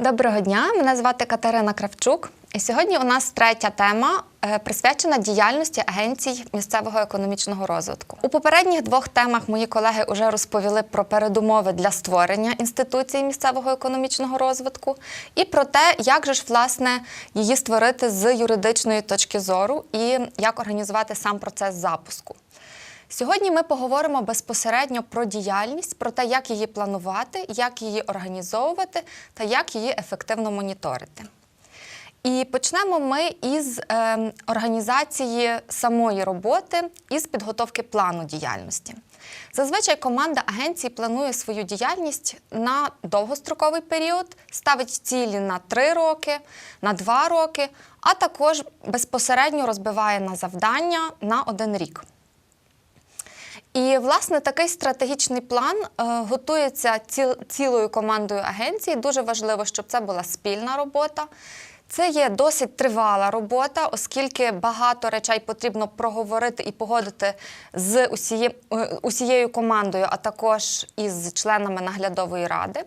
Доброго дня, мене звати Катерина Кравчук. І сьогодні у нас третя тема е, присвячена діяльності агенцій місцевого економічного розвитку. У попередніх двох темах мої колеги вже розповіли про передумови для створення інституції місцевого економічного розвитку і про те, як же ж власне її створити з юридичної точки зору і як організувати сам процес запуску. Сьогодні ми поговоримо безпосередньо про діяльність, про те, як її планувати, як її організовувати та як її ефективно моніторити. І почнемо ми із е, організації самої роботи із підготовки плану діяльності. Зазвичай команда агенції планує свою діяльність на довгостроковий період, ставить цілі на 3 роки, на 2 роки, а також безпосередньо розбиває на завдання на один рік. І, власне, такий стратегічний план е, готується цілою командою агенції. Дуже важливо, щоб це була спільна робота. Це є досить тривала робота, оскільки багато речей потрібно проговорити і погодити з усіє, е, усією командою, а також із членами наглядової ради.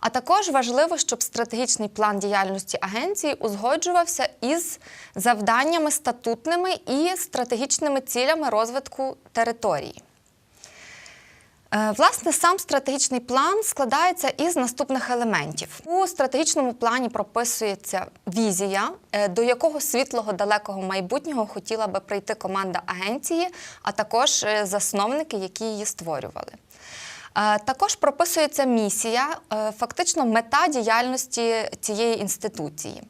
А також важливо, щоб стратегічний план діяльності агенції узгоджувався із завданнями статутними і стратегічними цілями розвитку території. Е, Власне, сам стратегічний план складається із наступних елементів. У стратегічному плані прописується візія, е, до якого світлого далекого майбутнього хотіла би прийти команда агенції, а також е, засновники, які її створювали. Також прописується місія, фактично мета діяльності цієї інституції.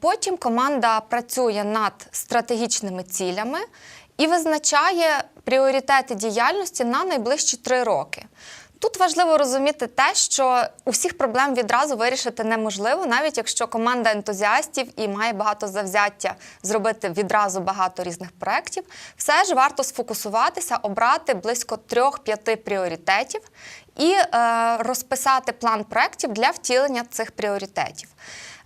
Потім команда працює над стратегічними цілями і визначає пріоритети діяльності на найближчі три роки. Тут важливо розуміти те, що усіх проблем відразу вирішити неможливо, навіть якщо команда ентузіастів і має багато завзяття зробити відразу багато різних проєктів, все ж варто сфокусуватися, обрати близько трьох-п'яти пріоритетів і е, розписати план проєктів для втілення цих пріоритетів.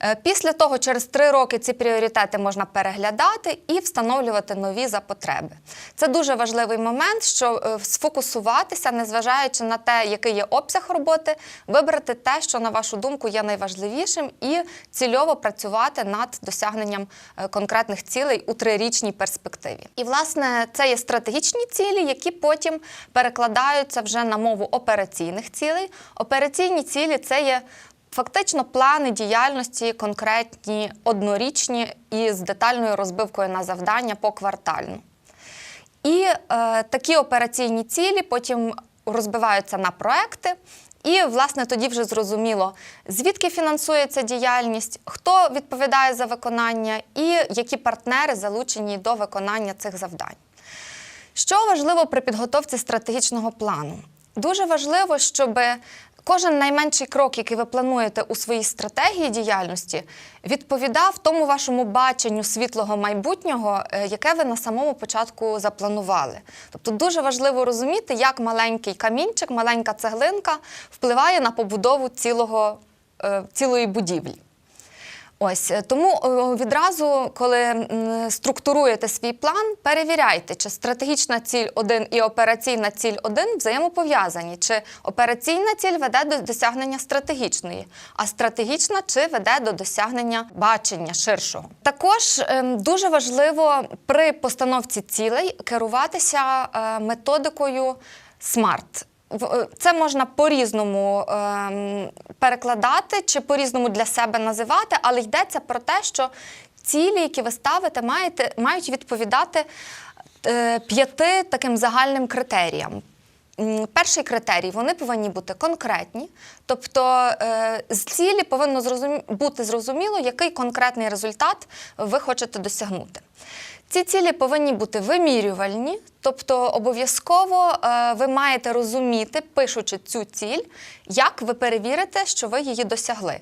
Е, Після того, через три роки ці пріоритети можна переглядати і встановлювати нові за потреби. Це дуже важливий момент, що е, сфокусуватися, незважаючи на те, який є обсяг роботи, вибрати те, що на вашу думку є найважливішим, і цільово працювати над досягненням е, конкретних цілей у трирічній перспективі. І власне це є стратегічні цілі, які потім перекладаються вже на мову операційних цілей. Операційні цілі це є Фактично, плани діяльності конкретні, однорічні і з детальною розбивкою на завдання поквартально. І е, такі операційні цілі потім розбиваються на проекти. І, власне, тоді вже зрозуміло, звідки фінансується діяльність, хто відповідає за виконання і які партнери залучені до виконання цих завдань. Що важливо при підготовці стратегічного плану? Дуже важливо, щоб кожен найменший крок, який ви плануєте у своїй стратегії діяльності, відповідав тому вашому баченню світлого майбутнього, е, яке ви на самому початку запланували. Тобто дуже важливо розуміти, як маленький камінчик, маленька цеглинка впливає на побудову цілого, е, цілої будівлі. Ось е, тому відразу, коли структуруєте свій план, перевіряйте, чи стратегічна ціль 1 і операційна ціль 1 взаємопов'язані, чи операційна ціль веде до досягнення стратегічної, а стратегічна чи веде до досягнення бачення ширшого. Також ем, дуже важливо при постановці цілей керуватися е, методикою SMART. Е, Це можна по-різному ем, перекладати чи по-різному для себе називати, але йдеться про те, що цілі, які ви ставите, мають відповідати е, п'яти таким загальним критеріям. Перший критерій вони повинні бути конкретні, тобто е, з цілі повинно бути зрозуміло, який конкретний результат ви хочете досягнути. Ці цілі повинні бути вимірювальні, тобто обов'язково е, ви маєте розуміти, пишучи цю ціль, як ви перевірите, що ви її досягли.